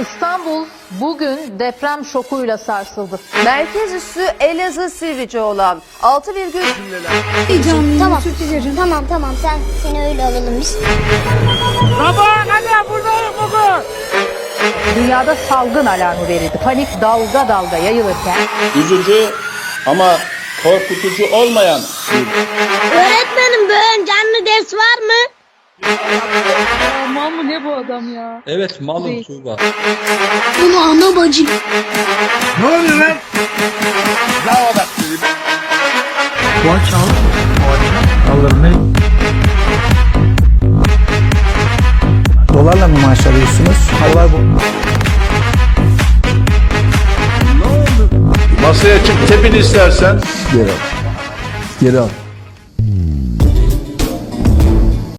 İstanbul bugün deprem şokuyla sarsıldı. Merkez üssü Elazığ Sivrice olan 6 virgül Tamam. Tamam tamam sen seni öyle alalım biz. Dünyada salgın alarmı verildi. Panik dalga dalga yayılırken üzücü ama korkutucu olmayan Öğretmenim bugün canlı ders var mı? Evet malum Tuğba. Bunu ana bacı. Dolarla mı maaş alıyorsunuz? Dolar bu. masaya çık tepin istersen Geri al. Geri al.